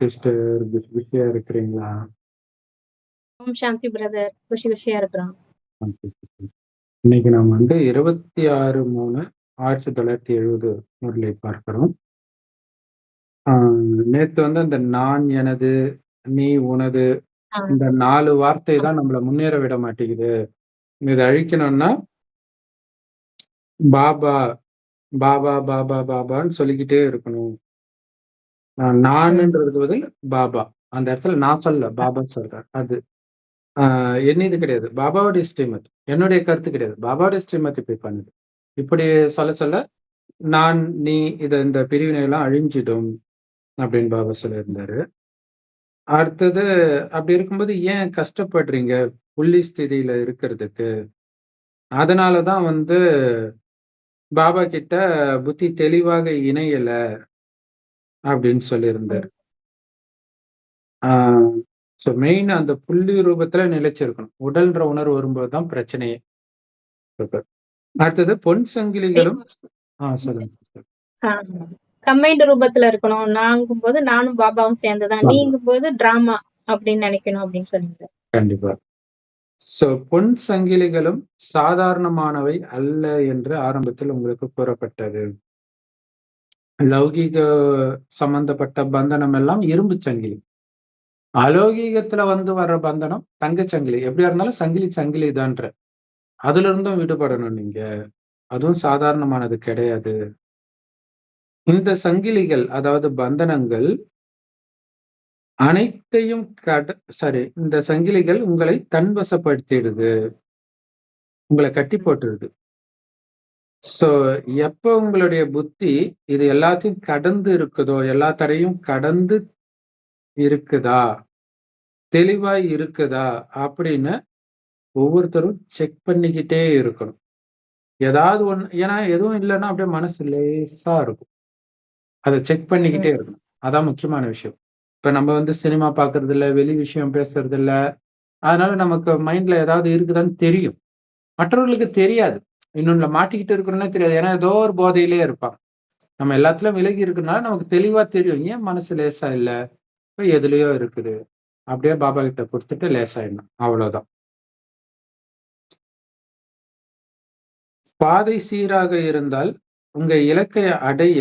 Sister. பிஸியா இருக்கிறீங்களா? Om Shanti brother. குஷி குஷியா இருக்கிறோம். இன்னைக்கு நம்ம வந்து 26/3/1970 முரளி பார்க்கிறோம். ஆ நேத்து வந்து அந்த நான் எனது, நீ உனது. இந்த 4 வார்த்தை. தான் நம்மள முன்னேற விட மாட்டேங்குது. இத அழிக்கணும்னா பாபா, பாபா, பாபா, பாபான்னு சொல்லிக்கிட்டே இருக்கணும். நானுன்றதுக்கு பதில் பாபா. அந்த இடத்துல நான் சொல்லல. அ. பாபா சொல்றார். அது. ஆ என்னது கிடையாது. பாபாவுடைய ஸ்ரீமத். என்னுடைய கருத்து கிடையாது. பாபாவுடைய ஸ்ரீமத் இப்படி பண்ணுது. இப்படி சொல்ல சொல்ல, நான், நீ இத இந்த பிரிவினை எல்லாம் அழிஞ்சிடும். அப்படின்னு பாபா சொல்லியிருந்தாரு. அடுத்தது அப்படி இருக்கும்போது ஏன் கஷ்டப்படுறீங்க? புள்ளி ஸ்திதியில இருக்கிறதுக்கு. அதனால தான் வந்து பாபா கிட்ட புத்தி தெளிவாக இணையல. அப்படின்னு சொல்லியிருந்தாரு. ம். ஆ ஸோ மெயின் அந்த புள்ளி ரூபத்துல நிலைச்சிருக்கணும். உடல்ன்ற உணர்வு வரும்போது தான் பிரச்சனையே. அடுத்தது பொன் சங்கிலிகளும் ஆ சொல்லுங்க சிஸ்டர். ஆ. கம்பைன்ட் ரூபத்துல இருக்கணும். நாங்கும்போது நானும் பாபாவும் சேர்ந்து தான். ஆமா. நீங்கும்போது டிராமா அப்படின்னு நினைக்கணும் அப்படின்னு சொன்னீங்க. கண்டிப்பா. ஸோ பொன் சங்கிலிகளும் சாதாரணமானவை அல்ல என்று ஆரம்பத்தில் உங்களுக்கு கூறப்பட்டது. லௌகீக சம்பந்தப்பட்ட பந்தனம் எல்லாம் இரும்பு சங்கிலி. அலௌகீகத்துல வந்து வர்ற பந்தனம் தங்கச் சங்கிலி. எப்படியா இருந்தாலும் சங்கிலி சங்கிலி தான்ற. அதிலிருந்தும் விடுபடணும் நீங்க. அதுவும் சாதாரணமானது கிடையாது. இந்த சங்கிலிகள் அதாவது பந்தனங்கள் அனைத்தையும் கட சாரி இந்த சங்கிலிகள் உங்களை தன்வசப்படுத்திடுது. உங்களை கட்டி போட்டுருது. ஸோ எப்ப உங்களுடைய புத்தி இது எல்லாத்தையும் கடந்து இருக்குதோ, எல்லா தடையும் கடந்து இருக்குதா? தெளிவா இருக்குதா? அப்படின்னு ஒவ்வொருத்தரும் செக் பண்ணிக்கிட்டே இருக்கணும். ஏதாவது ஒண்ணு ஏன்னா எதுவும் இல்லன்னா அப்படியே மனசு லேசா இருக்கும். அத செக் பண்ணிக்கிட்டே. இருக்கணும். அதான் முக்கியமான விஷயம். இப்ப நம்ம வந்து சினிமா பார்க்கறது இல்ல, வெளி விஷயம் பேசுறது இல்ல. அதனால நமக்கு மைண்ட்ல ஏதாவது இருக்குதான்னு தெரியும். மற்றவர்களுக்கு தெரியாது. இன்னொன்னுல மாட்டிக்கிட்டு இருக்கிறோன்னே தெரியாது. ஏன்னா ஏதோ ஒரு போதையிலேயே இருப்பான் நம்ம எல்லாத்துலயும் விலகி இருக்கிறனால நமக்கு தெளிவா தெரியும். ஏன் மனசு லேசா இல்லை இப்ப எதுலயோ இருக்குது. அப்படியே பாபா கிட்ட குடுத்துட்டு லேசாயிடணும். அவ்வளவுதான் பாதை சீராக இருந்தால், உங்க இலக்கை அடைய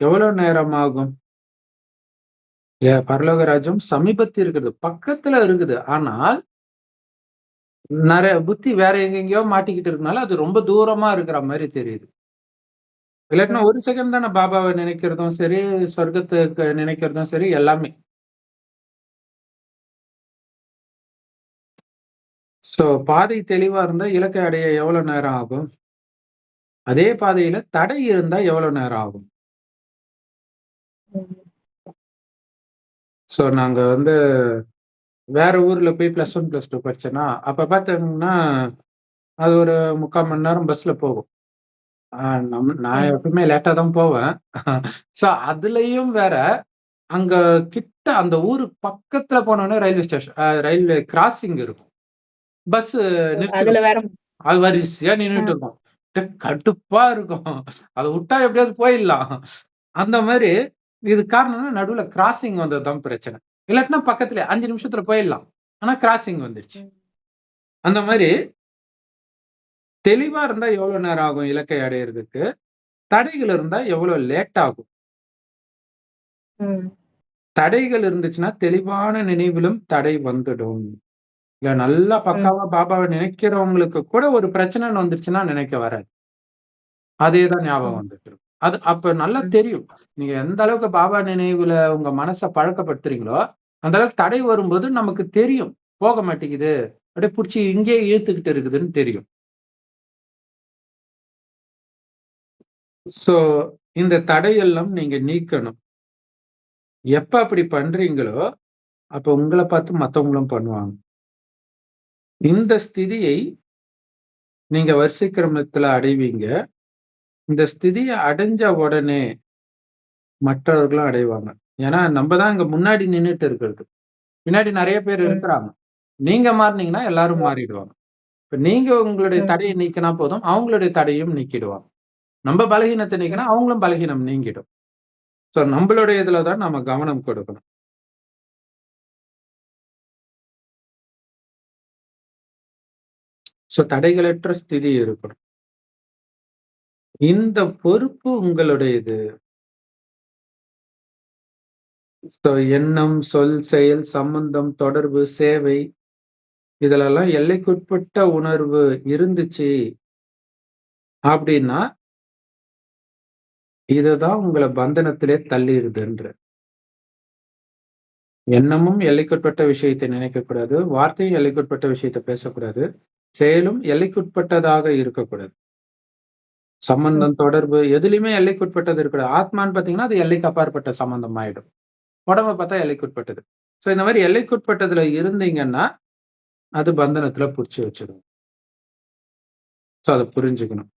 எவ்வளவு நேரம் ஆகும்? இல்ல சமீபத்தில் இருக்குது. பக்கத்துல இருக்குது. ஆனால் நெறைய புத்தி வேற எங்கெங்கேயோ மாட்டிக்கிட்டு இருக்கனால, அது ரொம்ப தூரமா இருக்கிற மாரி தெரியுது. இல்லாட்டினா. ஒரு செகண்ட் தானே பாபாவ நினைக்கிறதும் சரி, சொர்க்கத்துக்கு நினைக்கிறதும் சரி எல்லாமே. ஸோ பாதை தெளிவா இருந்தா இலக்கை அடைய எவ்வளவு நேரம் ஆகும்? அதே பாதையில தடை இருந்தா எவ்வளவு நேரம் ஆகும்? ஸோ நாங்க வந்து வேற ஊர்ல போய் +1, +2 படிச்சேனா, அப்ப பார்த்தீங்கன்னா, அது ஒரு 3/4 மணி நேரம் பஸ்ல போகும். நம் நான். எப்பவுமே லேட்டா தான் போவேன். ஸோ அதுலயும் வேற, அங்க கிட்ட அந்த ஊருக்கு பக்கத்துல போனோனே ரயில்வே ஸ்டேஷன் ரயில்வே கிராசிங் இருக்கும். பஸ் அது வரிசையா ஆ. நின்னுட்டு இருக்கும். கடுப்பா இருக்கும். அத விட்டா எப்படியாவது போயிடலாம். அந்த மாரி இதுக்கு காரணம்னா நடுவுல கிராசிங் வந்தது தான் பிரச்சனை. இல்லாட்டினா பக்கத்திலே 5 நிமிஷத்துல போயிடலாம். ஆனா கிராசிங் வந்துடுச்சு. அந்த மாரி தெளிவா இருந்தா எவ்வளவு நேரம் ஆகும் இலக்கை அடையறதுக்கு? தடைகள் இருந்தா எவ்வளவு லேட் ஆகும்? தடைகள் இருந்துச்சுன்னா, தெளிவான நினைவிலும் தடை வந்துடும். இல்ல நல்லா. பக்காவா பாபாவ நினைக்கிறவங்களுக்கு கூட ஒரு பிரச்சனைன்னு வந்துருச்சுன்னா நினைக்க வராது. அதே தான் ஞாபகம். வந்துட்டு இருக்கும். அது அப்ப நல்லா. தெரியும். நீங்க எந்த அளவுக்கு பாபா நினைவுல உங்க மனச பழக்கப்படுத்துறீங்களோ, அந்த அளவுக்கு தடை வரும்போது நமக்கு தெரியும். போக மாட்டேங்குது. அப்படியே பிடிச்சி இங்கேயே இழுத்துக்கிட்டு இருக்குதுன்னு தெரியும். ஸோ இந்த தடையெல்லாம் நீங்க நீக்கணும். எப்ப அப்படி பண்றீங்களோ, அப்ப உங்கள பார்த்து மத்தவங்களும் பண்ணுவாங்க. இந்த ஸ்திதியை நீங்க வரிசை அடைவீங்க. இந்த ஸ்திதியை அடைஞ்ச உடனே மற்றவர்களும் அடைவாங்க. ஏன்னா நம்ம தான் இங்க முன்னாடி நின்றுட்டு இருக்கிறது. பின்னாடி நிறைய பேர் இருக்கிறாங்க. நீங்க மாறினீங்கன்னா எல்லாரும் மாறிடுவாங்க. இப்ப நீங்க உங்களுடைய தடையை நீக்கினா போதும் அவங்களுடைய தடையும் நீக்கிடுவாங்க. நம்ம பலகீனத்தை நீக்கினா அவங்களும் பலகீனம் நீங்கிடும். ஸோ நம்மளுடைய இதுல தான் நம்ம கவனம் கொடுக்கணும். ஸோ தடைகளற்ற ஸ்திதி இருக்கணும். இந்த பொறுப்பு உங்களுடையது. எண்ணம், சொல், செயல், சம்பந்தம், தொடர்பு, சேவை இதுலெல்லாம் எல்லைக்குட்பட்ட உணர்வு இருந்துச்சு அப்படின்னா இதுதான் உங்கள பந்தனத்திலே தள்ளிருதுன்ற. எண்ணமும் எல்லைக்குட்பட்ட விஷயத்தை நினைக்கக்கூடாது. வார்த்தையும் எல்லைக்குட்பட்ட விஷயத்த பேசக்கூடாது. செயலும் எல்லைக்குட்பட்டதாக இருக்கக்கூடாது. சம்பந்தம், தொடர்பு எதுலயுமே எல்லைக்குட்பட்டது இருக்கக்கூடாது. ஆத்மான்னு பார்த்தீங்கன்னா, அது எல்லைக்கு அப்பாற்பட்ட சம்பந்தம் ஆயிடும். உடம்ப பார்த்தா எல்லைக்குட்பட்டது. ஸோ இந்த மாரி எல்லைக்குட்பட்டதுல இருந்தீங்கன்னா, அது பந்தனத்துல புடிச்சு வச்சுடும். ஸோ அத புரிஞ்சுக்கணும்.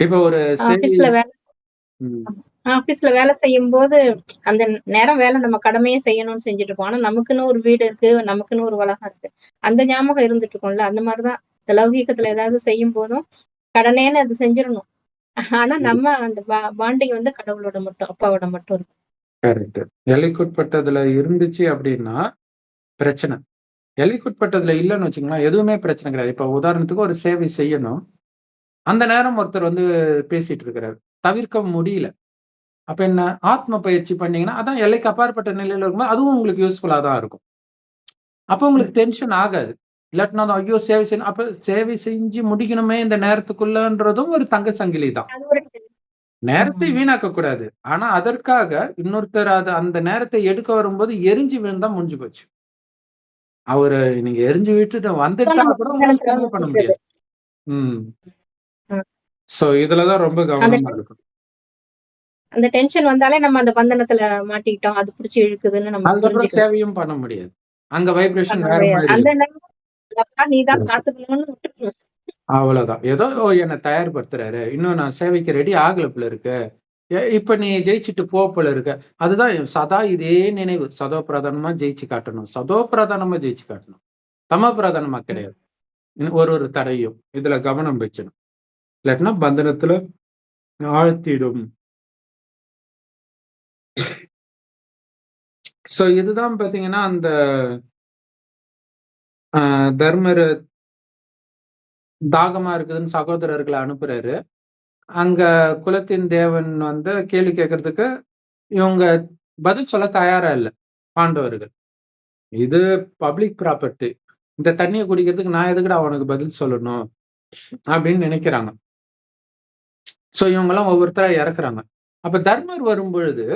இப்ப ஒரு ஆபீஸ்ல வேல ம். ஆபீஸ்ல வேலை செய்யும்போது, அந்த நேரம் வேலை நம்ம கடமைய செய்யணும்னு செஞ்சுட்டு இருப்போம். ஆனா நமக்குன்னு ஒரு வீடு இருக்கு, நமக்குன்னு ஒரு உலகம் இருக்கு. அந்த ஞாபகம் இருந்துட்டு இருக்கும்ல. அந்த மாரி தான் இந்த லௌகீகத்துல ஏதாவது செய்யும்போதும், கடனேன்னு அது செஞ்சிரணும். ஆனா. நம்ம அந்த பாண்டிங் வந்து கடவுளோட மட்டும், அப்பாவோட மட்டும் இருக்கும். கரெக்ட். எல்லைக்குட்பட்டதுல இருந்துச்சு அப்படின்னா, பிரச்சனை. எல்லைக்குட்பட்டதுல இல்லன்னு வச்சுக்கங்களேன், எதுவுமே பிரச்சனை கிடையாது. இப்ப உதாரணத்துக்கு ஒரு சேவை செய்யணும். அந்த நேரம் ஒருத்தர் வந்து பேசிட்டு இருக்கிறாரு. தவிர்க்க முடியல. அப்ப என்ன? ஆத்ம பயிற்சி பண்ணீங்கன்னா, அதான் எல்லைக்கு அப்பாற்பட்ட நிலையில இருக்கும்போது, அதுவும் உங்களுக்கு யூஸ்ஃபுல்லா தான் இருக்கும். அப்ப உங்களுக்கு டென்ஷன் ஆகாது. இல்லாட்டினா ஐயோ! சேவை செய்யணும். அப்ப சேவை செஞ்சு முடிக்கணுமே இந்த நேரத்துக்குள்ளன்றதும் ஒரு தங்க சங்கிலி தான். நேரத்தை. வீணாக்க கூடாது. ஆனா அதற்காக இன்னொருத்தர் அத அந்த நேரத்தை எடுக்க வரும்போது எரிஞ்சு விழுந்தா முடிஞ்சு போச்சு. அவரு நீங்க எரிஞ்சு விட்டுட்டு வந்துட்டா கூட பந்தனத்துல சேவை பண்ண. முடியாது. ம். ம். ஸோ இதுல தான் ரொம்ப கவனமா இருக்கணும். அந்த டென்ஷன் வந்தாலே நம்ம அந்த பந்தனத்துல மாட்டிக்கிட்டோம். அது புடிச்சு இழுக்குதுன்னு நம்ம அதுக்கப்புறம். சேவையும் பண்ண முடியாது. அங்க வைப்ரேஷன் வேற முடியாது. மாரி அந்த இருக்கும். நேரம் அப்பா நீ தான் கரெக்ட். பார்த்துக்கணும்னு விட்டுறணும். அவ்வளவுதான். ஏதோ என்ன தயார்படுத்துறாரு. இன்னும் நான் சேவைக்கு ரெடி ஆகல போல இருக்கு. இப்ப நீ ஜெயிச்சுட்டு போ போல இருக்கு. அதுதான் சதா இதே நினைவு. சதோ பிரதானமா ஜெயிச்சு காட்டணும். சதோ பிரதானமா ஜெயிச்சு காட்டணும். தமோ பிரதானமா. கிடையாது. ஒரு ஒரு தடையும். இதுல கவனம் வைக்கணும். இல்லாட்டினா பந்தனத்துல ஆழ்த்திடும். ஸோ இதுதான் பார்த்தீங்கன்னா, அந்த தர்மரு தாகமா இருக்குதுன்னு சகோதரர்களை அனுப்புறாரு. அங்க குலத்தின் தேவன் வந்து கேள்வி கேட்கறதுக்கு, இவங்க பதில் சொல்ல தயாரா இல்ல, பாண்டவர்கள். இது பப்ளிக் ப்ராப்பர்ட்டி. இந்த தண்ணியை குடிக்கிறதுக்கு நான் எதுக்குடா உனக்கு பதில் சொல்லணும்? அப்படின்னு நினைக்கிறாங்க. ஸோ இவங்கெல்லாம் ஒவ்வொருத்தரா இறக்குறாங்க. அப்ப தர்மர் வரும்பொழுது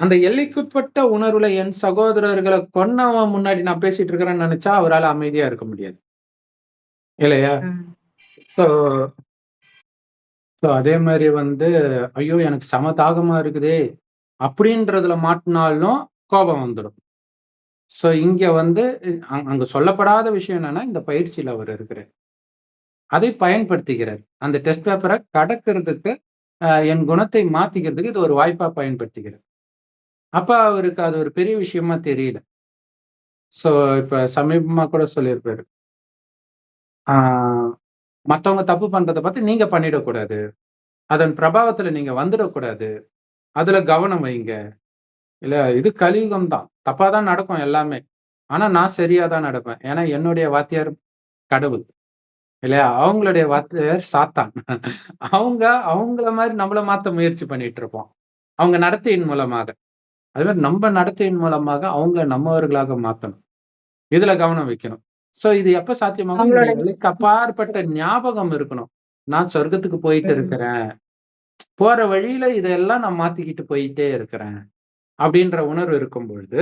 அந்த எல்லைக்குட்பட்ட உணர்வுல என் சகோதரர்கள கொன்னவன் முன்னாடி நான் பேசிட்டு இருக்கிறேன்னு நெனச்சா, அவரால அமைதியா இருக்க முடியாது. இல்லையா? ஸோ ஸோ அதே மாரி வந்து, ஐயோ! எனக்கு செம தாகமா இருக்குதே! அப்படின்றதுல மாட்டுனாலும் கோபம் வந்துடும். ஸோ இங்க வந்து அங்க சொல்லப்படாத விஷயம் என்னன்னா, இந்த பயிற்சியில அவர் இருக்கிறார். அதை பயன்படுத்திக்கிறார். அந்த டெஸ்ட் பேப்பர கடக்கிறதுக்கு, என் குணத்தை மாத்திக்கிறதுக்கு இது ஒரு வாய்ப்பா பயன்படுத்திக்கிறார். அப்ப அவருக்கு அது ஒரு பெரிய விஷயமா தெரியல. ஸோ இப்ப சமீபமா கூட சொல்லியிருப்பாரு. மற்றவங்க மத்தவங்க தப்பு பண்ணுறதை பார்த்து நீங்க பண்ணிடக்கூடாது. அதன் பிரபாவத்துல நீங்க வந்துடக்கூடாது. அதுல கவனம் வைங்க. இல்ல இது கலியுகம் தான். தப்பாக தான் நடக்கும் எல்லாமே. ஆனா நான் சரியாக தான் நடப்பேன். ஏன்னா என்னுடைய வாத்தியார் கடவுள். இல்லையா? அவங்களுடைய வாத்தியார் சாத்தான். அவங்க அவங்கள மாதிரி நம்மள மாத்த முயற்சி பண்ணிட்டு இருப்போம். அவங்க நடத்தையின் மூலமாக. அது மாரி நம்ம நடத்தையின் மூலமாக அவங்கள நம்மவர்களாக மாத்தணும். இதுல கவனம் வைக்கணும். ஸோ இது எப்ப சாத்தியமாகும்? எல்லைக்கு அப்பாற்பட்ட ஞாபகம் இருக்கணும். நான் சொர்க்கத்துக்கு போயிட்டு. இருக்கிறேன். போற வழியில இதெல்லாம் நான் மாத்திக்கிட்டு போயிட்டே இருக்கிறேன். அப்படின்ற உணர்வு இருக்கும் பொழுது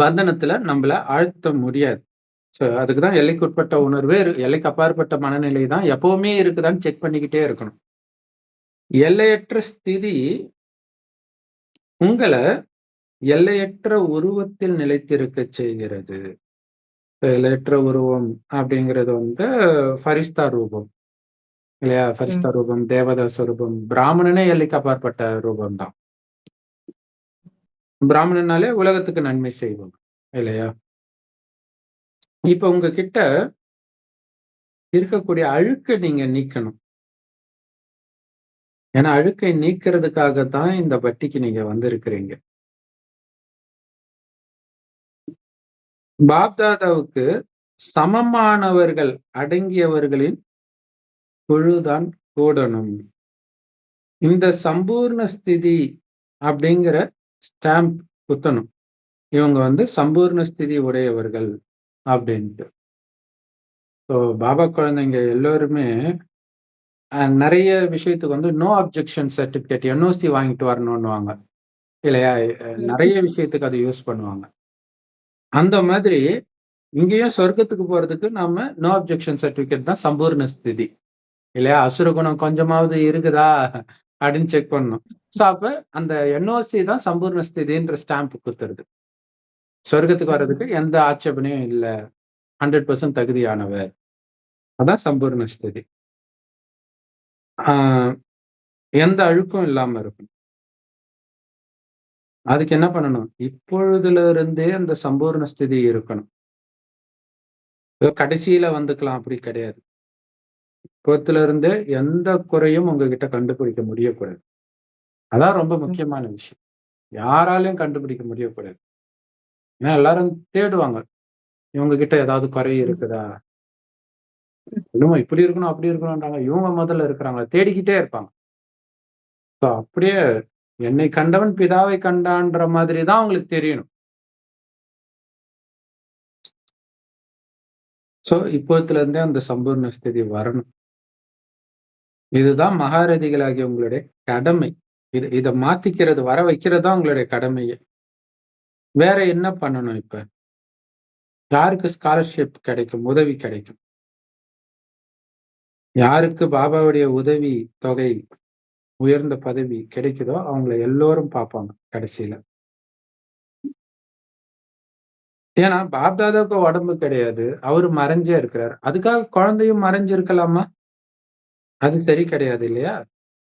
பந்தனத்துல நம்மள ஆழ்த்த முடியாது. ஸோ அதுக்கு தான் எல்லைக்குட்பட்ட உணர்வே எல்லைக்கு அப்பாற்பட்ட மனநிலை தான் எப்பவுமே இருக்குதான்னு செக் பண்ணிக்கிட்டே இருக்கணும். எல்லையற்ற ஸ்திதி உங்கள எல்லையற்ற உருவத்தில் நிலைத்திருக்கச் செய்கிறது. எல்லையற்ற உருவம் அப்படிங்கிறது வந்து ஃபரிஸ்தா ரூபம். இல்லையா? ஃபரிஸ்தா. ரூபம், தேவதாச ரூபம், பிராமணனே எல்லைக்கு அப்பாற்பட்ட ரூபம் தான். பிராமணனாலே உலகத்துக்கு நன்மை செய்வோம். இல்லையா? இப்ப உங்ககிட்ட இருக்கக்கூடிய அழுக்க நீங்க நீக்கணும். ஏன்னா அழுக்கை நீக்கிறதுக்காக தான் இந்த வட்டிக்கு நீங்க வந்திருக்கிறீங்க. பாப்தாதாவுக்கு சமமானவர்கள் அடங்கியவர்களின் குழுதான் கூடணும். இந்த சம்பூர்ண ஸ்திதி அப்படிங்கிற ஸ்டாம்ப் குத்தணும். இவங்க வந்து சம்பூர்ண ஸ்திதி உடையவர்கள் அப்படின்ட்டு. ஸோ பாபா குழந்தைங்க எல்லோருமே நெறைய விஷயத்துக்கு வந்து நோ அப்ஜெக்ஷன் சர்டிஃபிகேட் என்ஓசி வாங்கிட்டு வரணுன்னுவாங்க. இல்லையா? நெறைய விஷயத்துக்கு அத யூஸ் பண்ணுவாங்க. அந்த மாதிரி இங்கேயும் சொர்க்கத்துக்கு போறதுக்கு நாம நோ அப்ஜெக்ஷன் சர்டிஃபிகேட் தான் சம்பூர்ண ஸ்திதி. இல்லையா? அசுர குணம் கொஞ்சமாவது இருக்குதா? அப்படின்னு செக் பண்ணணும். ஸோ அப்ப அந்த என்ஓசி தான் சம்பூர்ண ஸ்திதின்ற ஸ்டாம்ப் குத்துறது. சொர்க்கத்துக்கு. வர்றதுக்கு எந்த ஆட்சேபனையும் இல்ல. 100% தகுதியானவர். அதான் சம்பூர்ண ஸ்திதி. எந்த அழுக்கும் இல்லாம இருக்கணும். அதுக்கு என்ன பண்ணணும்? இப்பொழுதிலிருந்தே அந்த சம்பூர்ண ஸ்திதி இருக்கணும். கடைசியில வந்துக்கலாம் அப்படி கிடையாது. இப்போத்திலிருந்தே எந்த குறையும் உங்ககிட்ட கண்டுபிடிக்க முடியக்கூடாது. அதான் ரொம்ப. முக்கியமான விஷயம். யாராலயும் கண்டுபிடிக்க முடியக்கூடாது. ஏன்னா எல்லாரும் தேடுவாங்க. இவங்க கிட்ட ஏதாவது குறை. இருக்குதா? ம். இப்படி இருக்கணும், அப்படி இருக்கணும்ன்றாங்க. இவங்க முதல்ல இருக்கிறாங்களா? தேடிக்கிட்டே இருப்பாங்க. ஸோ அப்படியே என்னை கண்டவன் பிதாவை கண்டான்ற மாதிரி தான் அவங்களுக்கு தெரியணும். ஸோ இப்போத்திலிருந்தே அந்த சம்பூர்ண ஸ்திதி வரணும். இதுதான் மகாரதிகளாகிய உங்களுடைய கடமை. இது இதை மாத்திக்கிறது, வர வைக்கிறது தான் உங்களுடைய கடமையே. வேற என்ன பண்ணணும் இப்ப? யாருக்கு ஸ்காலர்ஷிப் கிடைக்கும்? உதவி கிடைக்கும்? யாருக்கு பாபாவுடைய உதவி தொகை, உயர்ந்த பதவி கிடைக்குதோ அவங்கள எல்லோரும் பார்ப்பாங்க கடைசியில. ஏன்னா பாப்தாதாவுக்கு உடம்பு கிடையாது. அவரு மறைஞ்சே இருக்கிறார். அதுக்காக குழந்தையும் மறைஞ்சிருக்கலாமா அது சரி கிடையாது இல்லையா?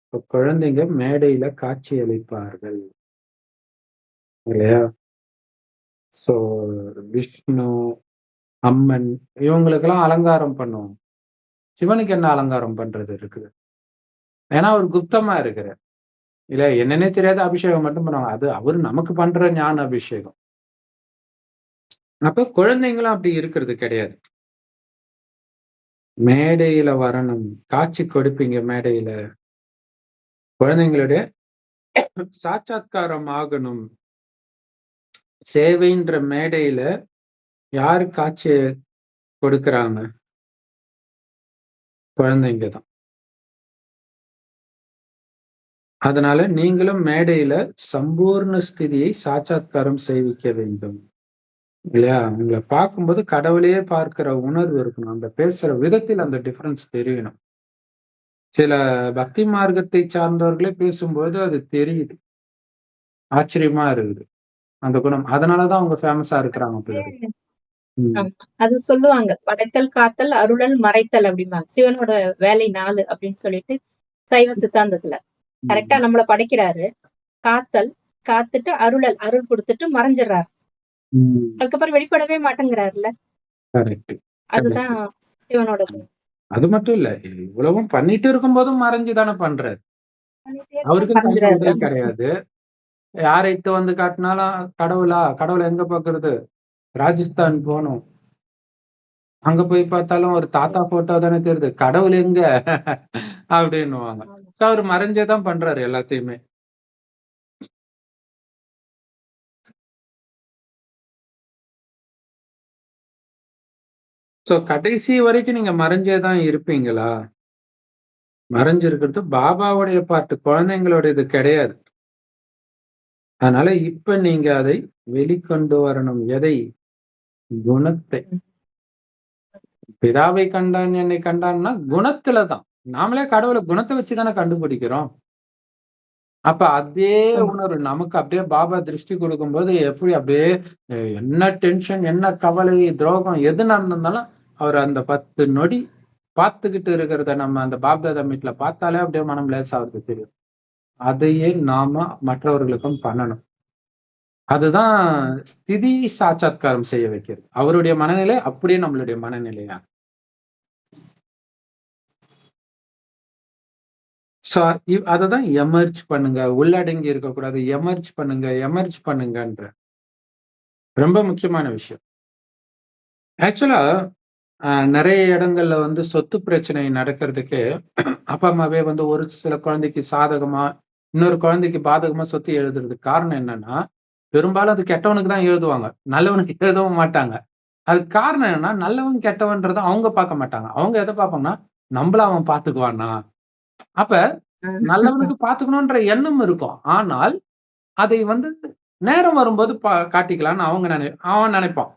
இப்ப குழந்தைங்க மேடையில காட்சி அளிப்பார்கள். இல்லையா? சோ விஷ்ணு, அம்மன் இவங்களுக்கெல்லாம் அலங்காரம் பண்ணுவோம். சிவனுக்கு என்ன அலங்காரம் பண்றது இருக்குது? ஏன்னா அவர் குப்தமா இருக்கிறார். இல்ல என்னன்னே தெரியாத அபிஷேகம் மட்டும் பண்ணுவாங்க. அது அவரு நமக்கு பண்ற ஞான அபிஷேகம். அப்ப குழந்தைங்களும் அப்படி இருக்கிறது கிடையாது. மேடையில வரணும். காட்சி கொடுப்பீங்க மேடையில. குழந்தைங்களுடைய சாட்சாத்காரம் ஆகணும். சேவைன்ற மேடையில யாரு காட்சி கொடுக்குறாங்க? குழந்தைங்க தான். அதனால நீங்களும் மேடையில சம்பூர்ண ஸ்திதியை சாட்சாத்காரம் செய்விக்க வேண்டும். இல்லையா? உங்களை பார்க்கும்போது கடவுளையே பார்க்கிற உணர்வு இருக்கணும். அந்த பேசுற விதத்தில் அந்த டிஃபரன்ஸ் தெரியணும். சில பக்தி மார்க்கத்தை சார்ந்தவர்களே பேசும்போது அது தெரியுது. ஆச்சரியமா இருக்குது. அந்த குணம். அதனாலதான் அவங்க ஃபேமஸா இருக்கிறாங்க போல அது சொல்லுவாங்க. படைத்தல், காத்தல், அருளல், மறைத்தல் அப்படிம்பாங்க. சிவனோட வேலை 4 அப்படின்னு சொல்லிட்டு சைவ சித்தாந்தத்துல. கரெக்ட்டா ம். நம்மள படைக்கிறாரு. காத்தல், காத்துட்டு அருளல், அருள் குடுத்துட்டு மறைஞ்சிடுறாரு. அதுக்கப்புறம் வெளிப்படவே மாட்டேங்கிறாருல்ல. கரெக்ட். கரெக்ட். அதுதான் சிவனோட. அது மட்டும் இல்ல. இவ்வளவும் பண்ணிட்டு இருக்கும்போதும் மறைஞ்சு தானே பண்றாரு. உடல் கிடையாது. யார இட்டு வந்து காட்டினாலும் கடவுளா? கடவுள எங்க பார்க்கறது? ராஜஸ்தான் போனோம் அங்க போய் பார்த்தாலும் ஒரு தாத்தா போட்டோ தானே தெரியுது. கடவுள் எங்க? அப்படின்னுவாங்க. அவர் ஸோ மறைஞ்சே தான் பண்றாரு எல்லாத்தையுமே. சோ கடைசி வரைக்கும் நீங்க மறைஞ்சே தான் இருப்பீங்களா? மறைஞ்சிருக்கிறது பாபாவுடைய குழந்தைங்களோட குழந்தைங்களுடையது கிடையாது. அதனால இப்ப நீங்க அதை வெளிக்கொண்டு வரணும். எதை? குணத்தை. பிதாவை கண்டான், என்னை கண்டான்னா குணத்துல தான். நாமளே கடவுள குணத்த வச்சு தானே கண்டுபிடிக்கிறோம். அப்ப அதே. உணர்வு நமக்கு அப்படியே பாபா திருஷ்டி கொடுக்கும்போது எப்படி அப்படியே என்ன டென்ஷன், என்ன கவலை, துரோகம் எது நடந்திருந்தாலும் அவர் அந்த 10 நொடி பார்த்துக்கிட்டு இருக்கிறத நம்ம அந்த பாப்தாதா மீட்ல பார்த்தாலே அப்படியே மனம் லேசாவது தெரியும். அதையே நாம மற்றவர்களுக்கும் பண்ணணும். அதுதான் ஸ்திதி சாட்சாத்காரம் செய்ய வைக்கிறது. அவருடைய மனநிலை அப்படியே நம்மளுடைய மனநிலையா? ஸோ அதை அததான் எமர்ஜ் பண்ணுங்க. உள்ளடங்கி இருக்கக்கூடாது. எமர்ஜ் பண்ணுங்க, எமர்ஜ் பண்ணுங்கன்ற. ரொம்ப முக்கியமான விஷயம். ஆக்சுவலா நிறைய இடங்கள்ல வந்து சொத்து பிரச்சனை நடக்கிறதுக்கு அப்பா, அம்மாவே வந்து ஒரு சில குழந்தைக்கு சாதகமா, இன்னொரு குழந்தைக்கு பாதகமா சொத்து எழுதுறதுக்கு காரணம் என்னன்னா, பெரும்பாலும் அது கெட்டவனுக்கு தான் எழுதுவாங்க. நல்லவனுக்கு எழுதவும் மாட்டாங்க. அதுக்கு காரணம் என்னன்னா, நல்லவன், கெட்டவன்றத அவங்க பார்க்க மாட்டாங்க. அவங்க எத பார்ப்பாங்கன்னா, நம்பள அவன் பார்த்துக்குவானா? அப்ப. நல்லவனுக்கு பார்த்துக்கணுன்ற எண்ணம் இருக்கும். ஆனால், அதை வந்து நேரம் வரும்போது பா காட்டிக்கலான்னு அவங்க நெனை அவன் நெனைப்பான்.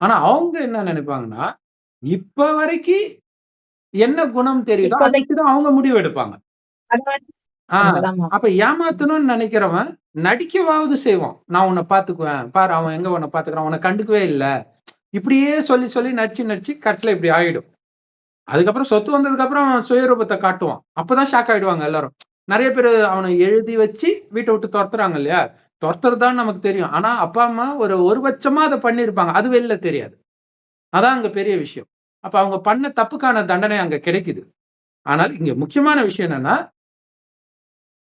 ஆனா, அவங்க என்ன நெனைப்பாங்கன்னா, இப்ப வரைக்கு என்ன குணம் தெரியுதோ, அத இப்போதைக்கு வச்சு தான் அவங்க முடிவு எடுப்பாங்க. அப்ப ஏமாத்தணும்னு நெனைக்கிறவன், நடிக்கவாவது செய்வான். நான் உன்ன பார்த்துக்குவேன். பாரு அவன் எங்க உன்ன பார்த்துக்கிறான். உன்ன கண்டுக்கவே இல்ல. இப்படியே சொல்லி, சொல்லி நடிச்சு, நடிச்சு கடைசில இப்படி ஆயிடும். அதுக்கப்புறம் சொத்து வந்ததுக்கப்புறம் சுயரூபத்த காட்டுவான். அப்பதான் ஷாக் ஆயிடுவாங்க எல்லாரும். நெறைய பேரு அவன எழுதி வச்சு வீட்ட விட்டு தொரத்துறாங்க இல்லையா? தொரத்துறதுதான் நமக்கு தெரியும். ஆனா, அப்பா, அம்மா ஒரு ஒரு பட்சமா அத பண்ணியிருப்பாங்க. அது வெளில தெரியாது. அதான் அங்க பெரிய விஷயம். அப்ப அவங்க பண்ண தப்புக்கான தண்டனை அங்க கிடைக்குது. ஆனால் இங்க முக்கியமான விஷயம் என்னன்னா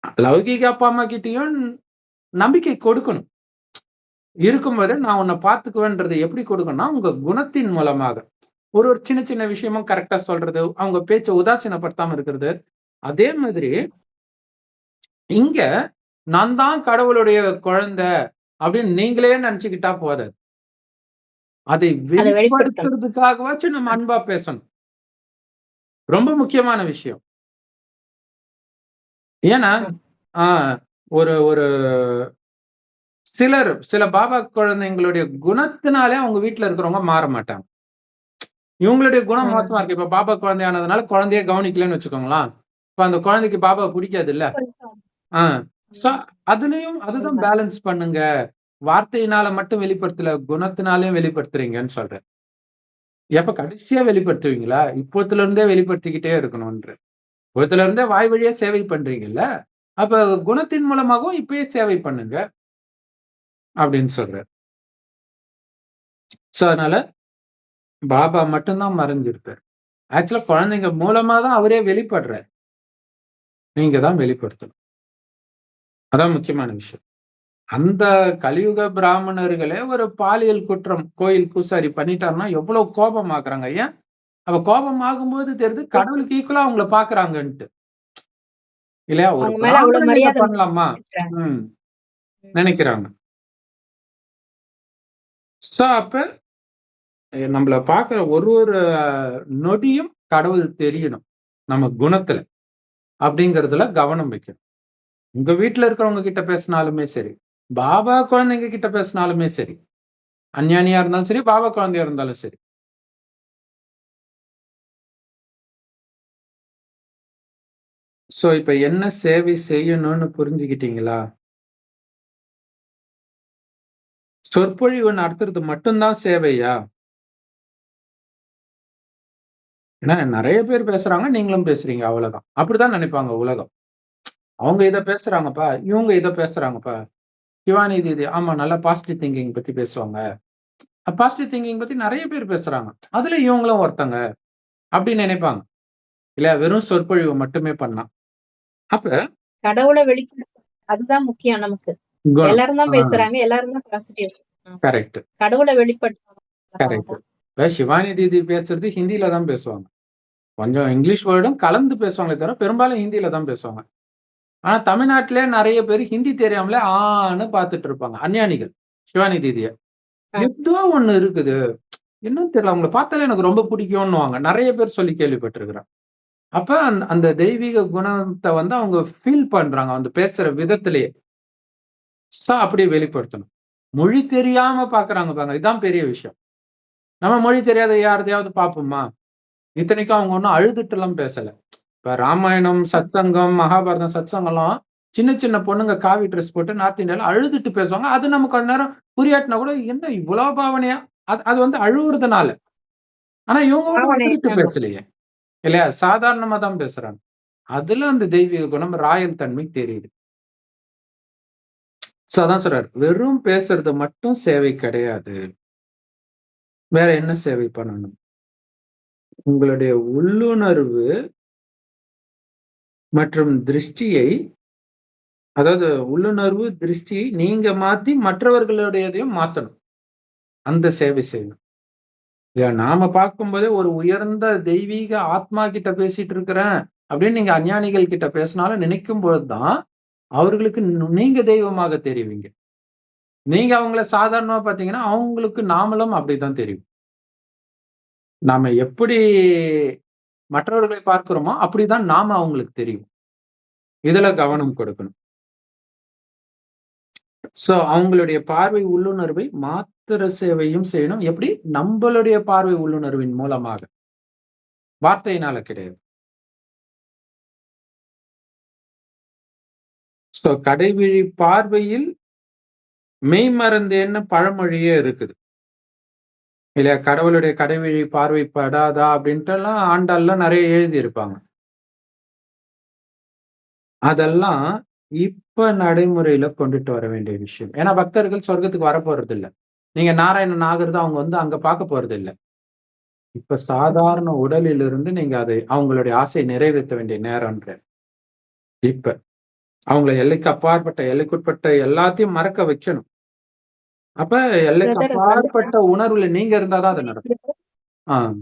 லௌகீக அப்பா, அம்மா கிட்டயும் நம்பிக்கை கொடுக்கணும். இருக்கும்போதே நான் உன்ன பார்த்துக்குவேன்றத எப்படி கொடுக்கணும்னா, உங்க குணத்தின் மூலமாக. ஒரு ஒரு சின்ன சின்ன விஷயமும் கரெக்ட்டா சொல்றது, அவங்க பேச்ச உதாசீனப்படுத்தாம இருக்கிறது. அதே மாதிரி இங்க நான் தான் கடவுளுடைய குழந்தை அப்படின்னு நீங்களே நெனச்சுக்கிட்டா போதாது. அதை. வெளிப்படுத்துறதுக்காகவாச்சும் நம்ம அன்பா பேசணும். ரொம்ப முக்கியமான விஷயம். ஏன்னா. ஆ ஒரு ஒரு சிலர் சில பாபா குழந்தைங்களுடைய குணத்தினாலே அவங்க வீட்ல இருக்கிறவங்க மாற மாட்டாங்க. இவங்களுடைய குணம் மோசமா. இருக்கு. இப்ப பாபா குழந்தையானதுனால குழந்தையே கவனிக்கலன்னு வச்சுக்கோங்களேன். இப்ப அந்த குழந்தைக்கு பாபாவ புடிக்காதுல்ல. ஆ. சோ அதுலயும் அதுதான். பேலன்ஸ் பண்ணுங்க. வார்த்தையினால மட்டும் வெளிப்படுத்தல, குணத்தினாலயும் வெளிப்படுத்துறீங்கன்னு சொல்றேன். எப்ப கடைசியா வெளிப்படுத்துவீங்களா? இப்போத்துல இருந்தே வெளிப்படுத்திக்கிட்டே இருக்கணும்ன்ற. இப்போத்துல இருந்தே வாய் வழியா சேவை பண்றீங்கல்ல. அப்ப குணத்தின் மூலமாகவும் இப்பயே சேவை பண்ணுங்க. அப்படின்னு சொல்றாரு. சோ அதனால பாபா மட்டும் தான் மறைஞ்சிருப்பாரு. ஆக்சுவலா குழந்தைங்க மூலமா தான் அவரே வெளிப்படுறாரு. நீங்க தான் வெளிப்படுத்தணும். அதான் முக்கியமான விஷயம். அந்த கலியுக பிராமணர்களே ஒரு பாலியல் குற்றம் கோயில் பூசாரி பண்ணிட்டாருன்னா, எவ்வளவு கோபமாக்குறாங்க. ஏன்? அப்ப கோபம் ஆகும்போது தெரியுது கடவுளுக்கு ஈக்குவலா அவங்கள பார்க்குறாங்கன்ட்டு. இல்லையா? ஒரு பண்ணலாமா? வச்சிருக்காங்க. ம். ம். நெனைக்கிறாங்க. சோ அப்ப நம்மள பார்க்குற ஒரு ஒரு நொடியும் கடவுள் தெரியணும். நம்ம குணத்துல. அப்படிங்கிறதுல கவனம் வைக்கணும். உங்க வீட்ல இருக்கிறவங்க கிட்ட பேசினாலுமே சரி, பாபா குழந்தைங்க கிட்ட பேசினாலுமே சரி, அஞ்ஞானியா இருந்தாலும் சரி, பாபா குழந்தையா இருந்தாலும் சரி. சோ இப்ப என்ன சேவை செய்யணும்னு புரிஞ்சுக்கிட்டீங்களா? சொற்பொழிவு நடத்துறது மட்டும் தான் சேவையா? ஏன்னா நிறைய பேர் பேசுறாங்க, நீங்களும் பேசுறீங்க அவ்வளவுதான். அப்படிதான் நினைப்பாங்க உலகம். அவங்க இத பேசுறாங்கப்பா, இவங்க இத பேசுறாங்கப்பா. சிவானி தீதி ஆமா நல்லா பாசிட்டிவ் திங்கிங் பத்தி பேசுவாங்க. பாசிட்டிவ் திங்கிங் பத்தி நிறைய பேர் பேசுறாங்க. அதுல இவங்களும் ஒருத்தங்க. அப்படின்னு நினைப்பாங்க இல்லையா? வெறும் சொற்பொழிவு மட்டுமே பண்ணலாம் அப்ப கடவுள வெளிப்படுத்த அதுதான் முக்கியம் நமக்கு. எல்லாரும் தான். பேசுறாங்க. எல்லாரும் தான் பாசிட்டிவ். கரெக்ட். கடவுள வெளிப்படுத்தணும். கரெக்ட். சிவானி தீதி பேசுறது ஹிந்தில தான் பேசுவாங்க. கொஞ்சம் இங்கிலீஷ் வேர்டும் கலந்து பேசுவாங்களே தவிர, பெரும்பாலும் ஹிந்தில தான் பேசுவாங்க. ஆனா தமிழ்நாட்டிலே நெறைய பேர் ஹிந்தி தெரியாமலே ஆன்னு பார்த்துட்டு இருப்பாங்க. அஞ்ஞானிகள். சிவானி தீதிய. ஏதோ ஒண்ணு இருக்குது. என்னன்னு தெரியல. அவங்கள பார்த்தாலே எனக்கு ரொம்ப பிடிக்கும்ன்னுவாங்க. நெறைய பேர் சொல்லி கேள்விப்பட்டிருக்கிறேன். அப்ப அந்த அந்த தெய்வீக குணத்த வந்து அவங்க ஃபீல் பண்றாங்க. அந்த பேசுற விதத்திலேயே. சோ அப்படியே வெளிப்படுத்தணும். மொழி தெரியாம பார்க்குறாங்க பாருங்க. இதான் பெரிய விஷயம். நம்ம மொழி தெரியாத யாரதையாவது பார்ப்போமா? இத்தனைக்கும் அவங்க ஒண்ணும் அழுதுட்டுலாம் பேசல. இப்ப ராமாயணம், சத்சங்கம், மகாபாரதம் சத்சங்கம்லாம் சின்ன சின்ன பொண்ணுங்க காவி ட்ரெஸ் போட்டு நார்த் இந்தியால அழுதுட்டு பேசுவாங்க. அது நமக்கு கொஞ்ச நேரம் புரியாட்டினா கூட என்ன இவ்வளோ பாவனையா? அது அது வந்து அழுவுறதுனால. ஆனா இவங்க. பேசலையே. இல்லையா? சாதாரணமா தான் பேசுறாங்க. அதுல அந்த தெய்வீக குணம், ராயல் தன்மை தெரியுது. சோ அதான் சொல்றாரு. வெறும் பேசுறது மட்டும் சேவை கிடையாது. வேற என்ன சேவை பண்ணணும்? உங்களுடைய உள்ளுணர்வு மற்றும் திருஷ்டியை அதாவது உள்ளுணர்வு, திருஷ்டியை நீங்க மாத்தி மற்றவர்களுடையதையும் மாத்தணும். அந்த சேவை செய்யணும். நாம பார்க்கும்போதே ஒரு உயர்ந்த தெய்வீக ஆத்மா கிட்ட பேசிட்டு இருக்கிறேன் அப்படின்னு நீங்க அஞ்ஞானிகள் கிட்ட பேசினாலும் நினைக்கும் பொழுதுதான் அவர்களுக்கு நீங்க தெய்வமாக தெரிவிங்க. நீங்க அவங்கள சாதாரணமா பார்த்தீங்கன்னா அவங்களுக்கு நாமளும் அப்படிதான் தெரியும். நாம எப்படி மற்றவர்களை பார்க்கிறோமோ அப்படிதான் நாம அவங்களுக்கு தெரியும். இதுல கவனம் கொடுக்கணும். சோ அவங்களுடைய பார்வை உள்ளுணர்வை மாத்திர சேவையும் செய்யணும். எப்படி? நம்மளுடைய பார்வை உள்ளுணர்வின் மூலமாக. வார்த்தையினால கிடையாது. கடைவிழி பார்வையில் மெய்மறந்தேன்னு பழமொழியே இருக்குது. இல்லையா? கடவுளுடைய கடைவிழி பார்வை படாதா அப்படின்ட்டு எல்லாம் ஆண்டாள்லாம் நிறைய எழுதி இருப்பாங்க அதெல்லாம் இப்ப நடைமுறையில கொண்டுட்டு வர வேண்டிய விஷயம். ஏன்னா பக்தர்கள் சொர்க்கத்துக்கு வர இல்லை நீங்க நாராயணன் ஆகுறது அவங்க வந்து அங்க பார்க்க போறது இல்ல இப்ப சாதாரண உடலிலிருந்து நீங்க அதை அவங்களுடைய ஆசையை நிறைவேற்ற வேண்டிய நேரம்ன்ற. இப்ப அவங்கள எல்லைக்கு அப்பாற்பட்ட எல்லைக்குட்பட்ட எல்லாத்தையும் மறக்க வைக்கணும். அப்ப எல்லைக்கு அப்பாற்பட்ட உணர்வுல நீங்க இருந்தாதான் அது நடக்கும். ஆஹ்